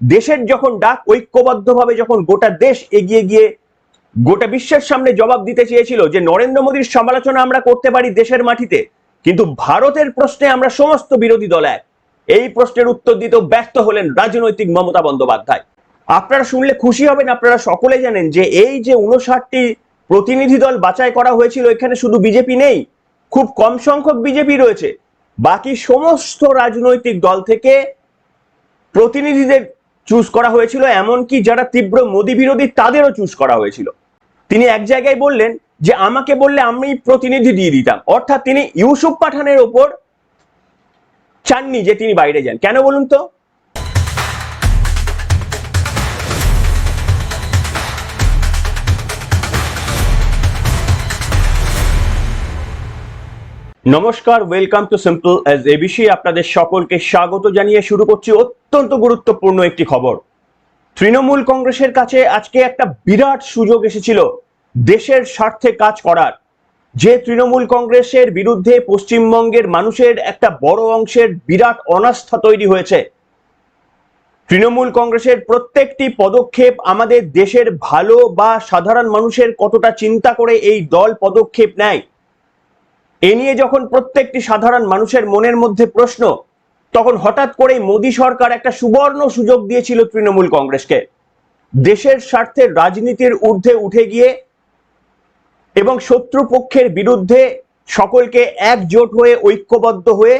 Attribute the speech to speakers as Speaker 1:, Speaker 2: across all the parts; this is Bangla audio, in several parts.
Speaker 1: দেশের যখন ডাক ঐক্যবদ্ধভাবে যখন গোটা দেশ এগিয়ে গিয়ে গোটা বিশ্বের সামনে জবাব দিতে চেয়েছিল যে নরেন্দ্র মোদীর সমালোচনা আমরা করতে পারি দেশের মাটিতে, কিন্তু ভারতের প্রশ্নে আমরা সমস্ত বিরোধী দল এক। এই প্রশ্নের উত্তর দিতে ব্যর্থ হলেন রাজনৈতিক মমতা বন্দ্যোপাধ্যায়। আপনারা শুনলে খুশি হবেন, আপনারা সকলে জানেন যে এই যে উনষাটটি প্রতিনিধি দল বাছাই করা হয়েছিল, এখানে শুধু বিজেপি নেই, খুব কম সংখ্যক বিজেপি রয়েছে। বাকি সমস্ত রাজনৈতিক দল থেকে প্রতিনিধিদের চুজ করা হয়েছিল, এমনকি যারা তীব্র মোদী বিরোধী তাদেরও চুজ করা হয়েছিল। তিনি এক জায়গায় বললেন যে, আমাকে বললে আমি প্রতিনিধি দিয়ে দিতাম। অর্থাৎ তিনি ইউসুফ পাঠানের ওপর চাননি যে তিনি বাইরে যান। কেন বলুন তো? নমস্কার welcome to simple as ABC আপনাদের সকলকে স্বাগত জানিয়ে শুরু করছি অত্যন্ত গুরুত্বপূর্ণ একটি খবর। তৃণমূল কংগ্রেসের কাছে আজকে একটা বিরাট সুযোগ এসেছিল, দেশের স্বার্থে কাজ করার। যে তৃণমূল কংগ্রেসের বিরুদ্ধে পশ্চিমবঙ্গের মানুষের একটা বড় অংশের বিরাট অনাস্থা তৈরি হয়েছে। তৃণমূল কংগ্রেসের প্রত্যেকটি পদক্ষেপ আমাদের দেশের ভালো বা সাধারণ মানুষের কতটা চিন্তা করে এই দল পদক্ষেপ নেয় এ নিয়ে যখন প্রত্যেকটি সাধারণ মানুষের মনের মধ্যে প্রশ্ন, তখন হঠাৎ করে মোদী সরকার একটা সুবর্ণ সুযোগ দিয়েছিল তৃণমূল কংগ্রেসকে। দেশের স্বার্থে রাজনীতির ঊর্ধ্বে উঠে গিয়ে এবং শত্রুপক্ষের বিরুদ্ধে সকলকে একজোট হয়ে, ঐক্যবদ্ধ হয়ে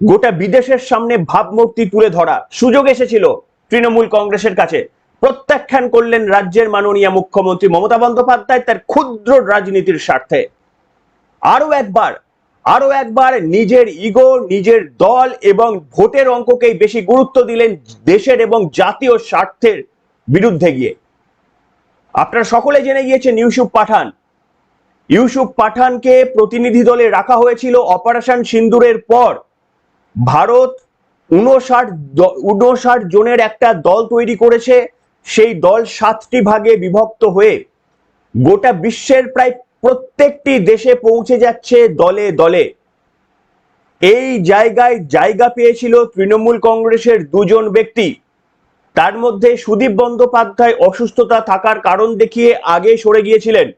Speaker 1: গোটা বিদেশের সামনে ভাবমূর্তি তুলে ধরা সুযোগ এসেছিল তৃণমূল কংগ্রেসের কাছে। প্রত্যাখ্যান করলেন রাজ্যের মাননীয় মুখ্যমন্ত্রী মমতা বন্দ্যোপাধ্যায় তার ক্ষুদ্র রাজনীতির স্বার্থে। আরও একবার আরও একবার নিজের ইগো, নিজের দল এবং ভোটের অঙ্ককেই বেশি গুরুত্ব দিলেন দেশের এবং জাতীয় স্বার্থের বিরুদ্ধে গিয়ে। আপনারা সকলে জেনে গিয়েছেন ইউসুফ পাঠান। ইউসুফ পাঠানকে প্রতিনিধি দলে রাখা হয়েছিল অপারেশন সিন্দুরের পর। ভারত উনষাট উনষাট জনের একটা দল তৈরি করেছে, সেই দল সাতটি ভাগে বিভক্ত হয়ে গোটা বিশ্বের প্রায় প্রত্যেকটি দেশে পৌঁছে যাচ্ছে দলে দলে। এই জায়গায় জায়গা পেয়েছিল তৃণমূল কংগ্রেসের দুজন ব্যক্তি। তার মধ্যে সুদীপ বন্দ্যোপাধ্যায় অসুস্থতা থাকার কারণ দেখিয়ে আগে সরে গিয়েছিলেন।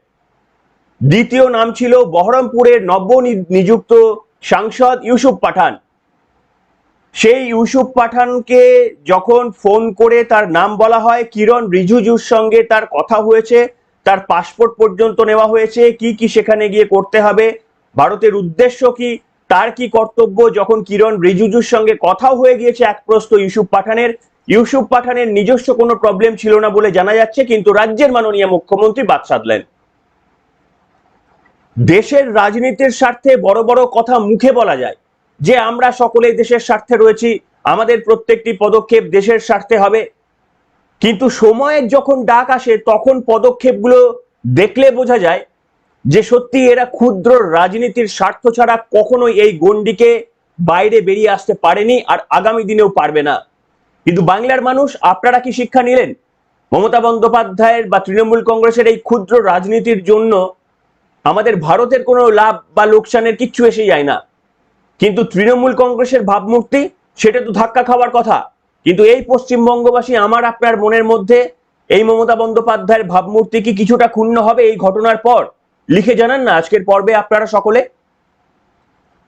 Speaker 1: দ্বিতীয় নাম ছিল বহরমপুরের নব্য নিযুক্ত সাংসদ ইউসুফ পাঠান। সেই ইউসুফ পাঠানকে যখন ফোন করে তার নাম বলা হয়, কিরণ রিজুজুর সঙ্গে তার কথা হয়েছে। তার পাসপোর্ট পর্যন্ত নেওয়া হয়েছে, কি কি সেখানে গিয়ে করতে হবে, ভারতের উদ্দেশ্য কি, তার কি কর্তব্য, যখন কিরণ রিজুজুর সঙ্গে কথাও হয়ে গিয়েছে এক প্রস্ত ইউসুফ পাঠানের ইউসুফ পাঠানের নিজস্ব কোনো প্রবলেম ছিল না বলে জানা যাচ্ছে, কিন্তু রাজ্যের মাননীয় মুখ্যমন্ত্রী বাদ সাধলেন। দেশের রাজনীতির স্বার্থে বড় বড় কথা মুখে বলা যায়, যে আমরা সকলেই দেশের স্বার্থে রয়েছি, আমাদের প্রত্যেকটি পদক্ষেপ দেশের স্বার্থে হবে কিন্তু সময়ের যখন ডাক আসে, তখন পদক্ষেপগুলো দেখলে বোঝা যায় যে সত্যি এরা ক্ষুদ্র রাজনীতির স্বার্থ ছাড়া কখনোই এই গণ্ডিকে বাইরে বেরিয়ে আসতে পারেনি আর আগামী দিনেও পারবে না। কিন্তু বাংলার মানুষ, আপনারা কি শিক্ষা নিলেন? মমতা বন্দ্যোপাধ্যায়ের বা তৃণমূল কংগ্রেসের এই ক্ষুদ্র রাজনীতির জন্য আমাদের ভারতের কোনো লাভ বা লোকসানের কিচ্ছু এসে যায় না। কিন্তু তৃণমূল কংগ্রেসের ভাবমূর্তি, সেটা তো ধাক্কা খাওয়ার কথা। কিন্তু এই পশ্চিমবঙ্গবাসী আমার, আপনার মনের মধ্যে এই মমতা বন্দ্যোপাধ্যায়ের ভাবমূর্তি কি কিছুটা ক্ষুণ্ণ হবে এই ঘটনার পর? লিখে জানান না, আজকের পর্বে আপনারা সকলে।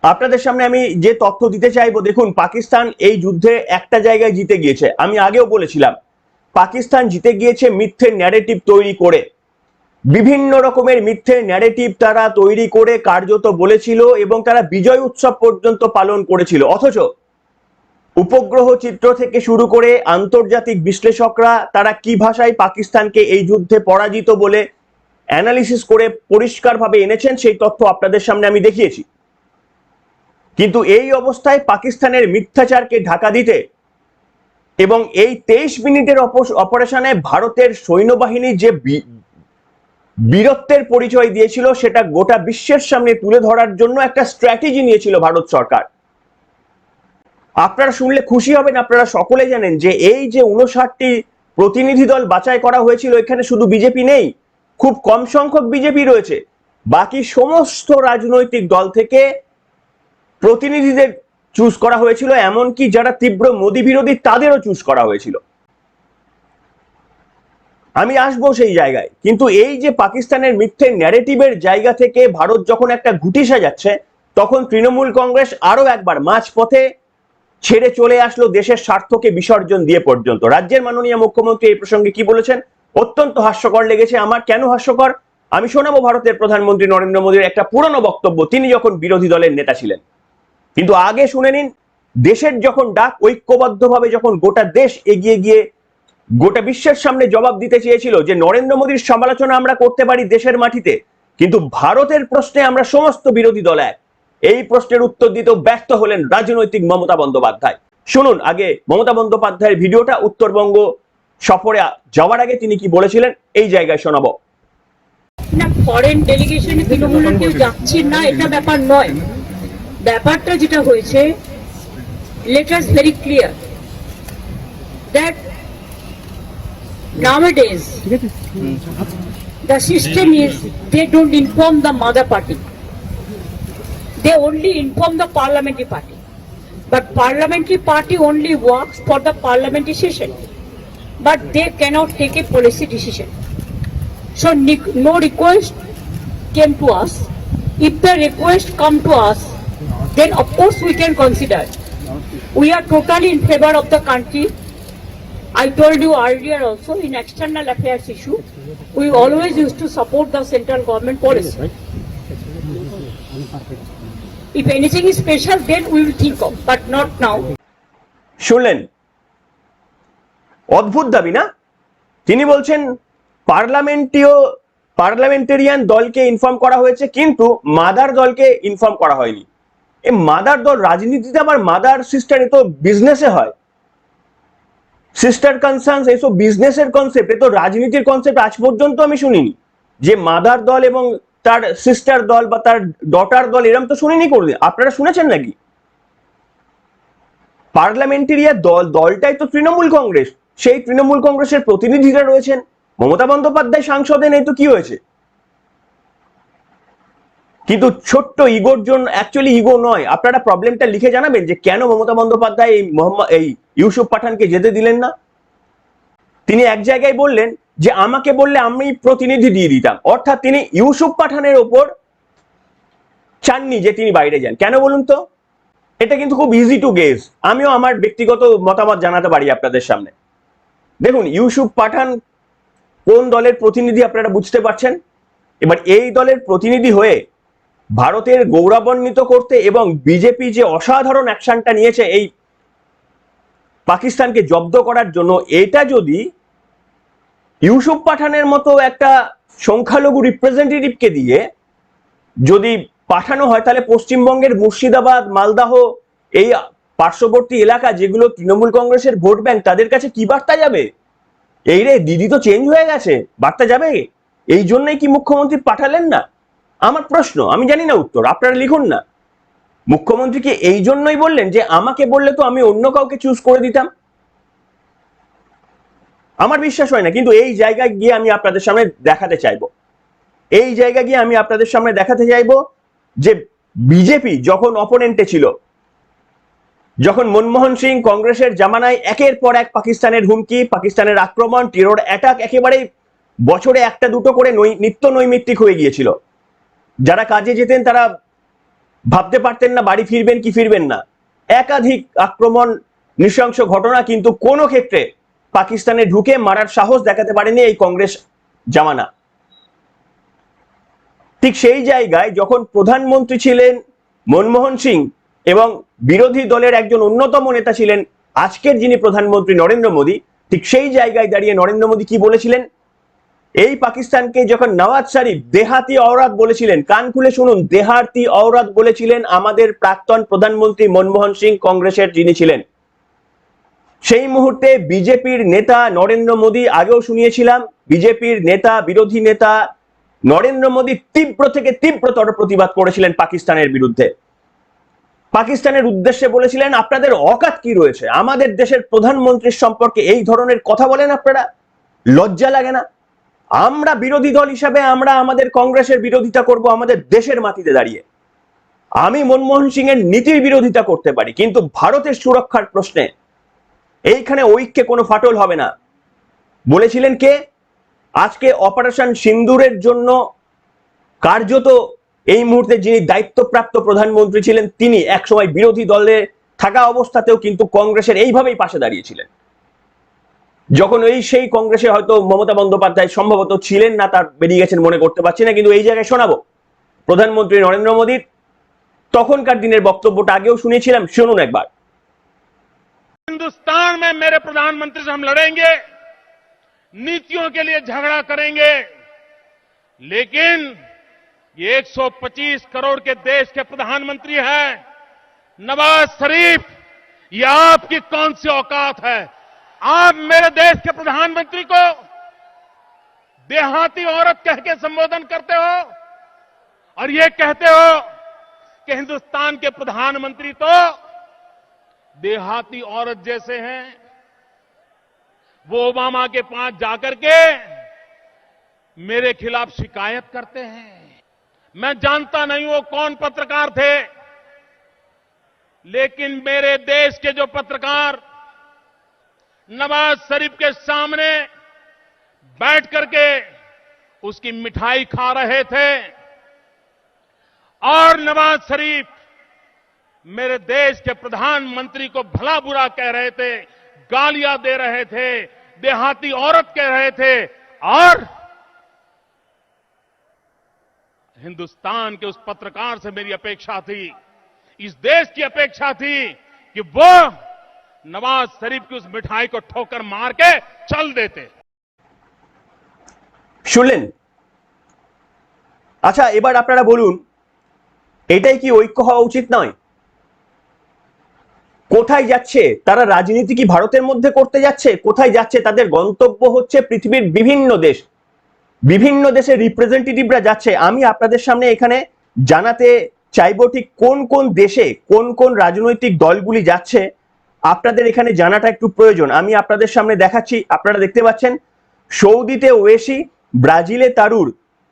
Speaker 1: আপনাদের সামনে আমি যে তথ্য দিতে চাইব, দেখুন, পাকিস্তান এই যুদ্ধে একটা জায়গায় জিতে গিয়েছে। আমি আগেও বলেছিলাম, পাকিস্তান জিতে গিয়েছে মিথ্যে ন্যারেটিভ তৈরি করে। বিভিন্ন রকমের মিথ্যে ন্যারেটিভ তারা তৈরি করে কার্যত বলেছিল এবং তারা বিজয় উৎসব পর্যন্ত পালন করেছিল। অথচ উপগ্রহ চিত্র থেকে শুরু করে আন্তর্জাতিক বিশ্লেষকরা তারা কি ভাষায় পাকিস্তানকে এই যুদ্ধে পরাজিত বলে অ্যানালিসিস করে পরিষ্কারভাবে এনেছেন সেই তথ্য আপনাদের সামনে আমি দেখিয়েছি। কিন্তু এই অবস্থায় পাকিস্তানের মিথ্যাচারকে ঢাকা দিতে এবং এই তেইশ মিনিটের অপারেশনে ভারতের সৈন্যবাহিনী যে বীরত্বের পরিচয় দিয়েছিল সেটা গোটা বিশ্বের সামনে তুলে ধরার জন্য একটা স্ট্র্যাটেজি নিয়েছিল ভারত সরকার। আপনারা শুনলে খুশি হবেন, আপনারা সকলে জানেন যে এই যে উনষাটটি প্রতিনিধি দল বাছাই করা হয়েছিল, এখানে শুধু বিজেপি নেই, খুব কম সংখ্যক বিজেপি রয়েছে। বাকি সমস্ত রাজনৈতিক দল থেকে প্রতিনিধিদের চুজ করা হয়েছিল, এমনকি যারা তীব্র মোদী বিরোধী, তাদেরও চুজ করা হয়েছিল। আমি আসব সেই জায়গায়, কিন্তু এই যে পাকিস্তানের মিথ্যে ন্যারেটিভের জায়গা থেকে ভারত যখন একটা ঘুটি সাজাচ্ছে, তখন তৃণমূল কংগ্রেস আরও একবার মাঝপথে ছেড়ে চলে আসলো দেশের স্বার্থকে বিসর্জন দিয়ে পর্যন্ত। রাজ্যের মাননীয় মুখ্যমন্ত্রী এই প্রসঙ্গে কি বলেছেন? অত্যন্ত হাস্যকর লেগেছে। আমার কেন হাস্যকর? আমি শোনাবো ভারতের প্রধানমন্ত্রী নরেন্দ্র মোদীর একটা পুরনো বক্তব্য। তিনি যখন বিরোধী দলের নেতা ছিলেন। কিন্তু আগে শুনে নিন, দেশের যখন ডাক ঐক্যবদ্ধভাবে যখন গোটা দেশ এগিয়ে গিয়ে গোটা বিশ্বের সামনে জবাব দিতে চেয়েছিল যে নরেন্দ্র মোদীর সমালোচনা আমরা করতে পারি দেশের মাটিতে, কিন্তু ভারতের প্রশ্নে আমরা সমস্ত বিরোধী দল এক। এই প্রশ্নের উত্তর দিতেও ব্যর্থ হলেন রাজনৈতিক মমতা বন্দ্যোপাধ্যায়। শুনুন আগে মমতা বন্দ্যোপাধ্যায়ের ভিডিওটা উত্তরবঙ্গ সফরে যাওয়ার আগে তিনি কি বলেছিলেন এই জায়গায় শোনাবো।
Speaker 2: না ফরেন ডেলিগেশনে তৃণমূলের কেউ যাচ্ছে না এটা ব্যাপার নয়। ব্যাপারটা যেটা হয়েছে let us very clear that nowadays the system is they don't inform the mother party they only inform the parliamentary party but parliamentary party only works for the parliamentary session but they cannot take a policy decision So no request came to us. If the request come to us, then of course we can consider. We are totally in favor of the country. I told you earlier also in external affairs issue, we always used to support the central government policy. If anything is special, then we will think of, but not now.
Speaker 1: শুনলেন? অদ্ভুত দাবি না? তিনি বলছেন পার্লামেন্টীয় পার্লামেন্টেরিয়ান দলকে ইনফর্ম করা হয়েছে কিন্তু মাদার দলকে ইনফর্ম করা হয়নি। এ মাদার দল রাজনীতিতে আবার মাদার সিস্টার এ তো বিজনেসে হয়। সিস্টার কনসার্নস এসব বিজনেসের কনসেপ্ট এ তো রাজনীতির কনসেপ্ট আজ পর্যন্ত আমি শুনিনি। যে মাদার দল এবং তার সিস্টার দল বা তার ডটার দল, এরম তো শুনিনি কোনোদিন। আপনারা শুনেছেন নাকি? পার্লামেন্টেরিয়া দল, দলটাই তো তৃণমূল কংগ্রেস। সেই তৃণমূল কংগ্রেসের প্রতিনিধিরা রয়েছেন। মমতা বন্দ্যোপাধ্যায় সাংসদে নেই তো কি হয়েছে? কিন্তু ছোট্ট ইগোর জন্য অ্যাকচুয়ালি ইগো নয়। আপনারা প্রবলেমটা লিখে জানাবেন যে কেন মমতা বন্দ্যোপাধ্যায় এই মোহাম্মদ, এই ইউসুফ পাঠানকে যেতে দিলেন না? তিনি এক জায়গায় বললেন যে আমাকে বললে আমি প্রতিনিধি দিয়ে দিতাম। অর্থাৎ তিনি ইউসুফ পাঠানের ওপর চাননি যে তিনি বাইরে যান। কেন বলুন তো? এটা কিন্তু খুব ইজি টু গেস আমিও আমার ব্যক্তিগত মতামত জানাতে পারি আপনাদের সামনে। দেখুন, ইউসুফ পাঠান কোন দলের প্রতিনিধি আপনারা বুঝতে পারছেন? এবার এই দলের প্রতিনিধি হয়ে ভারতের গৌরবান্বিত করতে এবং বিজেপি যে অসাধারণ অ্যাকশনটা নিয়েছে এই পাকিস্তানকে জব্দ করার জন্য, এটা যদি ইউসুফ পাঠানের মতো একটা সংখ্যালঘু রিপ্রেজেন্টেটিভকে দিয়ে যদি পাঠানো হয়, তাহলে পশ্চিমবঙ্গের মুর্শিদাবাদ, মালদাহ, এই পার্শ্ববর্তী এলাকা যেগুলো তৃণমূল কংগ্রেসের ভোট ব্যাংক, তাদের কাছে কি বার্তা যাবে? এই রে, দিদি তো চেঞ্জ হয়ে গেছে, বার্তা যাবে? এই জন্যই কি মুখ্যমন্ত্রী পাঠালেন না? আমার প্রশ্ন, আমি জানি না উত্তর, আপনারা লিখুন না। মুখ্যমন্ত্রী কি এই জন্যই বললেন যে, আমাকে বললে তো আমি অন্য কাউকে চুজ করে দিতাম? আমার বিশ্বাস হয় না, কিন্তু এই জায়গায় গিয়ে আমি আপনাদের সামনে দেখাতে চাইব। এই জায়গা গিয়ে আমি আপনাদের সামনে দেখাতে চাইব যে বিজেপি যখন অপোনেন্টে ছিল, যখন মনমোহন সিং কংগ্রেসের জামানায় একের পর এক পাকিস্তানের হুমকি, পাকিস্তানের আক্রমণ টেরোর অ্যাটাক একেবারে বছরে একটা দুটো করে নিত্য নৈমিত্তিক হয়ে গিয়েছিল। যারা কাজে যেতেন তারা ভাবতে পারতেন না বাড়ি ফিরবেন কি ফিরবেন না। একাধিক আক্রমণ, নৃশংস ঘটনা কিন্তু কোনো ক্ষেত্রে পাকিস্তানে ঢুকে মারার সাহস দেখাতে পারেনি এই কংগ্রেস জামানা। ঠিক সেই জায়গায় যখন প্রধানমন্ত্রী ছিলেন মনমোহন সিং এবং বিরোধী দলের একজন অন্যতম নেতা ছিলেন আজকের যিনি প্রধানমন্ত্রী নরেন্দ্র মোদী, ঠিক সেই জায়গায় দাঁড়িয়ে নরেন্দ্র মোদী কি বলেছিলেন? এই পাকিস্তানকে যখন নওয়াজ শরীফ দেহাতি অওরাত বলেছিলেন, কান খুলে শুনুন, দেহাতি অওরাত বলেছিলেন আমাদের প্রাক্তন প্রধানমন্ত্রী মনমোহন সিং কংগ্রেসের যিনি ছিলেন। সেই মুহূর্তে বিজেপির নেতা নরেন্দ্র মোদী আগেও শুনিয়েছিলাম, বিজেপির নেতা, বিরোধী নেতা নরেন্দ্র মোদী তীব্র থেকে তীব্রতর প্রতিবাদ করেছিলেন পাকিস্তানের বিরুদ্ধে। পাকিস্তানের উদ্দেশ্যে বলেছিলেন, আপনাদের অকাত কি রয়েছে? আমাদের দেশের প্রধানমন্ত্রীর সম্পর্কে এই ধরনের কথা বলেন আপনারা। লজ্জা লাগে না। আমরা বিরোধী দল হিসাবে আমরা আমাদের কংগ্রেসের বিরোধিতা করব, আমাদের দেশের মাটিতে দাঁড়িয়ে। আমি মনমোহন সিং এর নীতির বিরোধিতা করতে পারি, কিন্তু ভারতের সুরক্ষার প্রশ্নে এইখানে ঐক্যে কোনো ফাটল হবে না। বলেছিলেন কে? আজকে অপারেশন সিন্দুরের জন্য কার্যত এই মুহূর্তে যিনি দায়িত্বপ্রাপ্ত প্রধানমন্ত্রী ছিলেন, তিনি একসময় বিরোধী দলে থাকা অবস্থাতেও কিন্তু কংগ্রেসের এইভাবেই পাশে দাঁড়িয়েছিলেন। যখন এই সেই কংগ্রেসে হয়তো মমতা বন্দ্যোপাধ্যায় সম্ভবত ছিলেন না, তার বেরিয়ে গেছেন মনে করতে পারছি না, কিন্তু এই জায়গায় শোনাবো। প্রধানমন্ত্রী নরেন্দ্র মোদীর তখনকার দিনের বক্তব্যটা আগেও শুনেছিলাম, শুনুন একবার।
Speaker 3: हिंदुस्तान में मेरे प्रधानमंत्री से हम लड़ेंगे, नीतियों के लिए झगड़ा करेंगे, लेकिन ये 125 करोड़ के देश के प्रधानमंत्री हैं। नवाज़ शरीफ, ये आपकी कौन सी औकात है? आप मेरे देश के प्रधानमंत्री को देहाती औरत कह के संबोधन करते हो और ये कहते हो कि हिंदुस्तान के प्रधानमंत्री तो देहाती औरत जैसे हैं। वो ओबामा के पास जाकर के मेरे खिलाफ शिकायत करते हैं। मैं जानता नहीं वो कौन पत्रकार थे, लेकिन मेरे देश के जो पत्रकार नवाज़ शरीफ के सामने बैठ करके उसकी मिठाई खा रहे थे, और नवाज़ शरीफ मेरे देश के प्रधानमंत्री को भला बुरा कह रहे थे गालियां दे रहे थे देहाती औरत कह रहे थे और हिंदुस्तान के उस पत्रकार से मेरी अपेक्षा थी इस देश की अपेक्षा थी कि वो नवाज शरीफ की उस मिठाई को ठोकर मार के चल देते
Speaker 1: শুনলেন আচ্ছা এবার আপনারা বলুন এটাই কি ঐক্য হওয়া উচিত নয় কোথায় যাচ্ছে? তারা রাজনীতি কি ভারতের মধ্যে করতে যাচ্ছে? কোথায় যাচ্ছে? তাদের গন্তব্য হচ্ছে পৃথিবীর বিভিন্ন দেশ। বিভিন্ন দেশের রিপ্রেজেন্টেটিভরা যাচ্ছে। আমি আপনাদের সামনে এখানে জানাতে চাইব ঠিক কোন কোন দেশে কোন কোন রাজনৈতিক দলগুলি যাচ্ছে। আপনাদের এখানে জানাটা একটু প্রয়োজন। আমি আপনাদের সামনে দেখাচ্ছি। আপনারা দেখতে পাচ্ছেন, সৌদিতে ওয়েসি, ব্রাজিলে তারুর,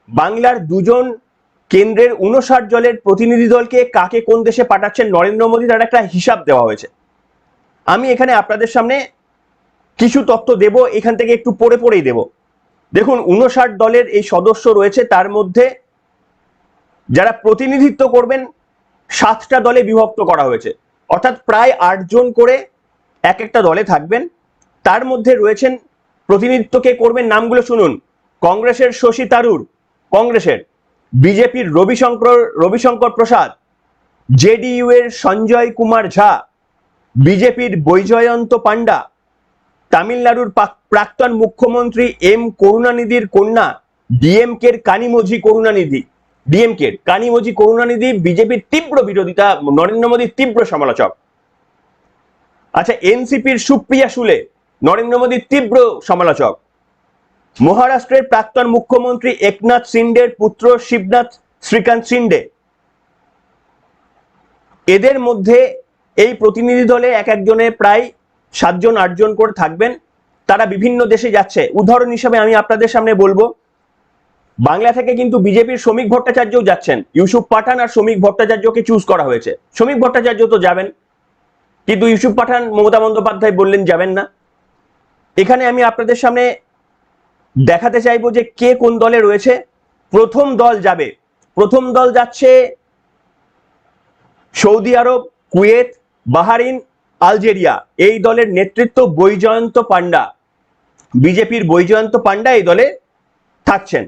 Speaker 1: বাংলার দুজন কেন্দ্রের উনষাট জলের প্রতিনিধি দলকে কাকে কোন দেশে পাঠাচ্ছেন নরেন্দ্র মোদী তার একটা হিসাব দেওয়া হয়েছে। আমি এখানে আপনাদের সামনে কিছু তথ্য দেব, এখান থেকে একটু পড়ে পড়েই দেব। দেখুন উনষাট দলের এই সদস্য রয়েছে, তার মধ্যে যারা প্রতিনিধিত্ব করবেন, সাতটা দলে বিভক্ত করা হয়েছে। অর্থাৎ প্রায় আটজন করে এক একটা দলে থাকবেন। তার মধ্যে রয়েছেন প্রতিনিধিত্বকে করবেন, নামগুলো শুনুন। কংগ্রেসের শশী তারুর, কংগ্রেসের। বিজেপির রবিশঙ্কর রবিশঙ্কর প্রসাদ, জেডিইউ এর সঞ্জয় কুমার ঝা, বিজেপির বৈজয়ন্ত পান্ডা তামিলনাড়ুর প্রাক্তন মুখ্যমন্ত্রী এম করুণানিধির কন্যা ডিএমকের কানিমোঝি করুণানিধি ডিএমকের কানিমোঝি করুণানিধি বিজেপির তীব্র বিরোধিতা, নরেন্দ্র মোদীর তীব্র সমালোচক। আচ্ছা এনসিপির সুপ্রিয়া সুলে, নরেন্দ্র মোদীর তীব্র সমালোচক। মহারাষ্ট্রের প্রাক্তন মুখ্যমন্ত্রী একনাথ সিন্ডের পুত্র শিবনাথ শ্রীকান্ত সিন্ডে এদের মধ্যে এই প্রতিনিধি দলে এক একজনে প্রায় সাতজন, আটজন করে থাকবেন। তারা বিভিন্ন দেশে যাচ্ছে। উদাহরণ হিসাবে আমি আপনাদের সামনে বলব, বাংলা থেকে কিন্তু বিজেপির শ্রমিক ভট্টাচার্যও যাচ্ছেন। ইউসুফ পাঠান আর শ্রমিক ভট্টাচার্যকে চুজ করা হয়েছে। শ্রমিক ভট্টাচার্য তো যাবেন, কিন্তু ইউসুফ পাঠান মমতা বন্দ্যোপাধ্যায় বললেন যাবেন না। এখানে আমি আপনাদের সামনে দেখাতে চাইব যে কে কোন দলে রয়েছে। প্রথম দল যাবে। প্রথম দল যাচ্ছে Saudi Arab, Kuwait, Bahrain, Algeria. এই দলের নেতৃত্ব বৈজয়ন্ত পান্ডা বিজেপির বৈজয়ন্ত পান্ডা এই দলে থাকছেন।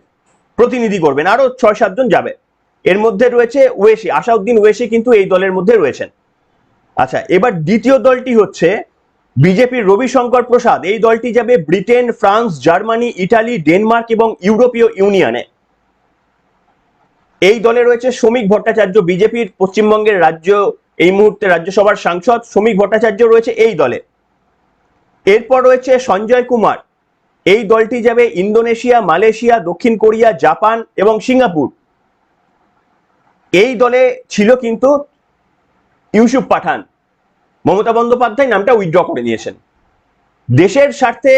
Speaker 1: প্রতিনিধি করবেন। আরও ছয় সাতজন যাবে। এর মধ্যে রয়েছে ওয়েসি আসাউদ্দিন ওয়েসি কিন্তু এই দলের মধ্যে রয়েছেন। আচ্ছা এবার দ্বিতীয় দলটি হচ্ছে বিজেপির রবিশঙ্কর প্রসাদ, এই দলটি যাবে Britain, France, Germany, Italy, Denmark এবং ইউরোপীয় ইউনিয়নে। এই দলে রয়েছে শ্রমিক ভট্টাচার্য, বিজেপির পশ্চিমবঙ্গের রাজ্য, এই মুহূর্তে রাজ্যসভার সাংসদ শ্রমিক ভট্টাচার্য রয়েছে এই দলে। এরপর রয়েছে সঞ্জয় কুমার, এই দলটি যাবে ইন্দোনেশিয়া, মালয়েশিয়া, দক্ষিণ কোরিয়া, জাপান এবং সিঙ্গাপুর। এই দলে ছিল কিন্তু ইউসুফ পাঠান। মমতা বন্দ্যোপাধ্যায় নামটা উইথড্র করে নিয়েছেন দেশের স্বার্থে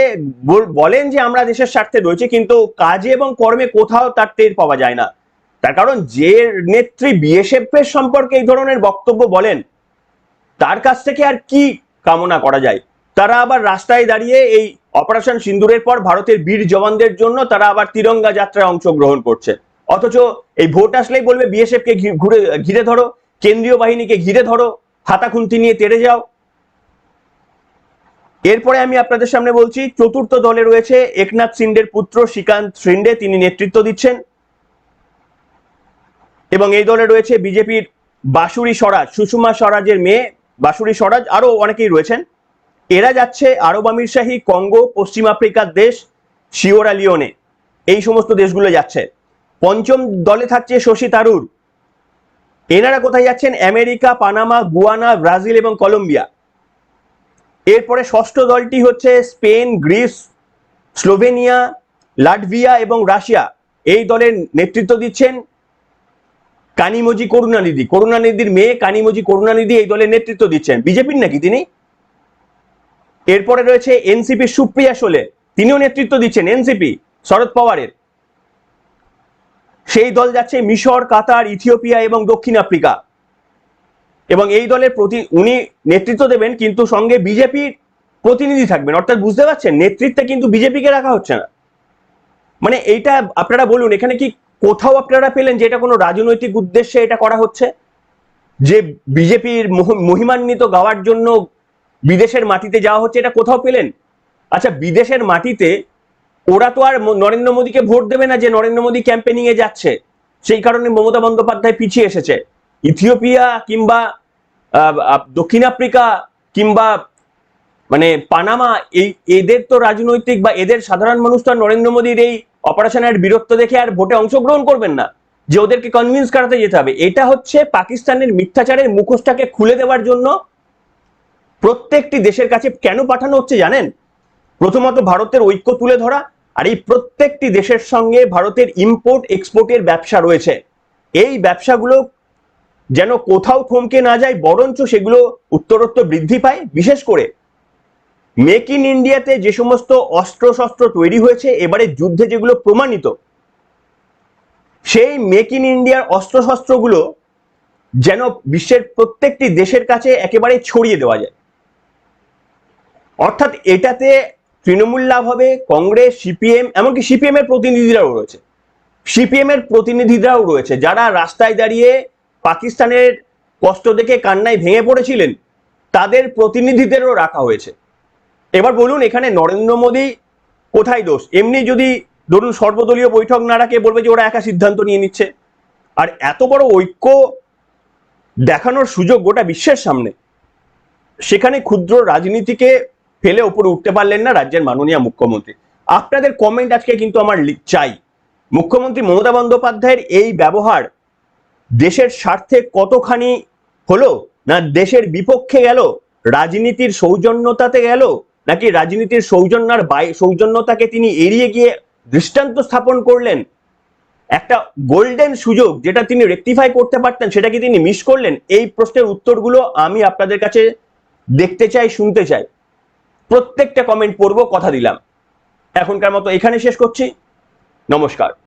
Speaker 1: বলেন যে আমরা দেশের স্বার্থে রয়েছে, কিন্তু কাজে এবং কর্মে কোথাও তার টের পাওয়া যায় না। তার কারণ যে নেত্রী বিএসএফ এর সম্পর্কে এই ধরনের বক্তব্য বলেন, তার কাছ থেকে আর কি কামনা করা যায়? তারা আবার রাস্তায় দাঁড়িয়ে এই অপারেশন সিন্দুরের পর ভারতের বীর জওয়ানদের জন্য তারা আবার তিরঙ্গা যাত্রায় অংশগ্রহণ করছে। অথচ এই ভোট আসলেই বলবে বিএসএফ কে ঘুরে ঘিরে ধরো, কেন্দ্রীয় বাহিনীকে ঘিরে ধরো হাতা খুন্তি নিয়ে তেড়ে যাও। এরপরে আমি আপনাদের সামনে বলছি, চতুর্থ দলে রয়েছে একনাথ সিন্ডের পুত্র শ্রীকান্ত সিন্ডে, তিনি নেতৃত্ব দিচ্ছেন। এবং এই দলে রয়েছে বিজেপির বাসুরি স্বরাজ, সুষমা স্বরাজের মেয়ে বাসুরি স্বরাজ, আরও অনেকেই রয়েছেন। এরা যাচ্ছে আরব আমিরশাহী কঙ্গো, পশ্চিম আফ্রিকার দেশ শিওরা লিওনে। এই সমস্ত দেশগুলো যাচ্ছে। পঞ্চম দলে থাকছে শশী তারুর। এনারা কোথায় যাচ্ছেন? আমেরিকা, পানামা, গুয়ানা, ব্রাজিল এবং কলম্বিয়া। এরপরে ষষ্ঠ দলটি হচ্ছে স্পেন, গ্রিস, স্লোভেনিয়া, লাটভিয়া এবং রাশিয়া। এই দলের নেতৃত্ব দিচ্ছেন কানিমজি করুণানিধি। করুণানিধির মেয়ে কানিমজি করুণানিধি এই দলের নেতৃত্ব দিচ্ছেন। বিজেপির নাকি তিনি? এরপরে রয়েছে এনসিপি সুপ্রিয়া সোলে। তিনিও নেতৃত্ব দিচ্ছেন এনসিপি, শরদ পাওয়ারের। সেই দল যাচ্ছে মিশর, কাতার, ইথিওপিয়া এবং দক্ষিণ আফ্রিকা। এবং এই দলের প্রতি উনি নেতৃত্ব দেবেন, কিন্তু সঙ্গে বিজেপির প্রতিনিধি থাকবেন। অর্থাৎ বুঝতে পারছেন, নেতৃত্বে কিন্তু বিজেপিকে রাখা হচ্ছে না। মানে এইটা আপনারা বলুন, এখানে কি কোথাও আপনারা পেলেন যে এটা কোনো রাজনৈতিক উদ্দেশ্যে এটা করা হচ্ছে? যে বিজেপির মহিমান্বিত গাওয়ার জন্য বিদেশের মাটিতে যাওয়া হচ্ছে, এটা কোথাও পেলেন? আচ্ছা বিদেশের মাটিতে ওরা তো আর নরেন্দ্র মোদীকে ভোট দেবে না যে নরেন্দ্র মোদী ক্যাম্পেনিং এ যাচ্ছে। সেই কারণে মমতা বন্দ্যোপাধ্যায় পিছিয়ে এসেছে। ইথিওপিয়া কিংবা দক্ষিণ আফ্রিকা কিংবা মানে পানামা, এই, এদের তো রাজনৈতিক বা এদের সাধারণ মানুষ তো নরেন্দ্র মোদীর এই অপারেশনের বীরত্ব দেখে আর ভোটে অংশগ্রহণ করবেন না। যে ওদেরকে কনভিন্স করাতে যেতে হবে। এটা হচ্ছে পাকিস্তানের মিথ্যাচারের মুখোশটাকে খুলে দেওয়ার জন্য প্রত্যেকটি দেশের কাছে কেন পাঠানো হচ্ছে জানেন? প্রথমত ভারতের ঐক্য তুলে ধরা আর এই প্রত্যেকটি দেশের সঙ্গে ভারতের ইম্পোর্ট এক্সপোর্টের ব্যবসা রয়েছে। এই ব্যবসাগুলো যেন কোথাও থমকে না যায়, বরঞ্চ সেগুলো উত্তরোত্তর বৃদ্ধি পায়, বিশেষ করে মেক ইন ইন্ডিয়াতে যে সমস্ত অস্ত্র শস্ত্র তৈরি হয়েছে, এবারে যুদ্ধে যেগুলো প্রমাণিত, সেই মেক ইন ইন্ডিয়ার অস্ত্রশস্ত্রগুলো যেন বিশ্বের প্রত্যেকটি দেশের কাছে একেবারে ছড়িয়ে দেওয়া যায়। অর্থাৎ এটাতে তৃণমূল লাভ হবে, কংগ্রেস, সিপিএম, এমনকি সিপিএম এর প্রতিনিধিরাও রয়েছে। সিপিএম এর প্রতিনিধিরাও রয়েছে, যারা রাস্তায় দাঁড়িয়ে পাকিস্তানের কষ্ট দেখে কান্নায় ভেঙে পড়েছিলেন, তাদের প্রতিনিধিদেরও রাখা হয়েছে। এবার বলুন, এখানে নরেন্দ্র মোদী কোথায় দোষ? এমনি যদি ধরুন সর্বদলীয় বৈঠক না রাখে বলবে যে ওরা একা সিদ্ধান্ত নিয়ে নিচ্ছে। আর এত বড় ঐক্য দেখানোর সুযোগ গোটা বিশ্বের সামনে। সেখানে ক্ষুদ্র রাজনীতিকে ফেলে উপরে উঠতে পারলেন না রাজ্যের মাননীয় মুখ্যমন্ত্রী। আপনাদের কমেন্ট আজকে কিন্তু আমার চাই। মুখ্যমন্ত্রী মমতা বন্দ্যোপাধ্যায়ের এই ব্যবহার দেশের স্বার্থে কতখানি হলো, না দেশের বিপক্ষে গেল, রাজনীতির সৌজন্যতাতে গেল, নাকি রাজনীতির সৌজন্যার বাই সৌজন্যতাকে তিনি এড়িয়ে গিয়ে দৃষ্টান্ত স্থাপন করলেন? একটা গোল্ডেন সুযোগ যেটা তিনি রেকটিফাই করতে পারতেন, সেটা কি তিনি মিস করলেন? এই প্রশ্নের উত্তরগুলো আমি আপনাদের কাছে দেখতে চাই, শুনতে চাই। প্রত্যেকটা কমেন্ট পড়ব কথা দিলাম। এখনকার মতো এখানে শেষ করছি। নমস্কার।